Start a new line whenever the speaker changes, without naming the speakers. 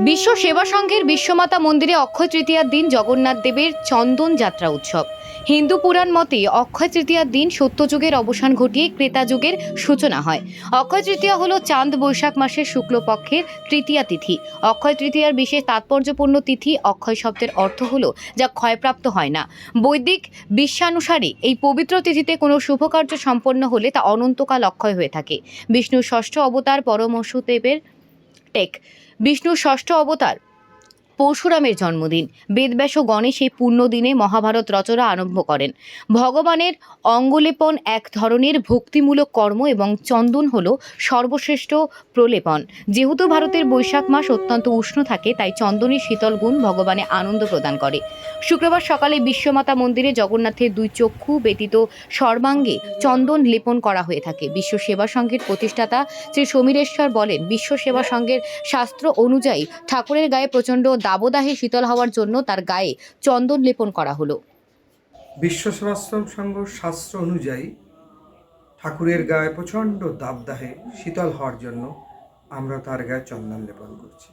বিশ্ব সেবা সংঘের বিশ্বমাতা মন্দিরে অক্ষয় তৃতীয়ার দিন জগন্নাথ দেবের চন্দন যাত্রা উৎসব। হিন্দু পুরাণ মতে অক্ষয় তৃতীয়ার দিন সত্যযুগের অবসান ঘটিয়ে ক্রেতা যুগের সূচনা হয়। অক্ষয় তৃতীয়া হলো চাঁদ বৈশাখ মাসের শুক্লপক্ষের তৃতীয়া তিথি। অক্ষয় তৃতীয়ার বিশেষ তাৎপর্যপূর্ণ তিথি অক্ষয় শব্দের অর্থ হলো যা ক্ষয়প্রাপ্ত হয় না। বৈদিক বিশ্বানুসারে এই পবিত্র তিথিতে কোনো শুভকার্য সম্পন্ন হলে তা অনন্তকাল অক্ষয় হয়ে থাকে। বিষ্ণুর ষষ্ঠ অবতার পরমশুদেবের টেক বিষ্ণুর ষষ্ঠ অবতার পরশুরামের জন্মদিন। বেদব্যাস গণেশ এই পূর্ণ দিনে মহাভারত রচনা আরম্ভ করেন। ভগবানের অঙ্গলেপন এক ধরনের ভক্তিমূলক কর্ম এবং চন্দন হল সর্বশ্রেষ্ঠ প্রলেপন। যেহেতু ভারতের বৈশাখ মাস অত্যন্ত উষ্ণ থাকে, তাই চন্দনের শীতল গুণ ভগবানে আনন্দ প্রদান করে। শুক্রবার সকালে বিশ্বমাতা মন্দিরে জগন্নাথের দুই চক্ষু ব্যতীত সর্বাঙ্গে চন্দন লেপন করা হয়ে থাকে। বিশ্ব সেবা সংঘের প্রতিষ্ঠাতা শ্রী সমীরেশ্বর বলেন, বিশ্ব সেবা সংঘের শাস্ত্র অনুযায়ী ঠাকুরের গায়ে প্রচণ্ড দাবদাহে শীতল হওয়ার জন্য তার গায়ে চন্দন লেপন করা হলো।
বিশ্ব সেবাশ্রম সংঘ শাস্ত্র অনুযায়ী ঠাকুরের গায়ে প্রচণ্ড দাবদাহে শীতল হওয়ার জন্য আমরা তার গায়ে চন্দন লেপন করছি।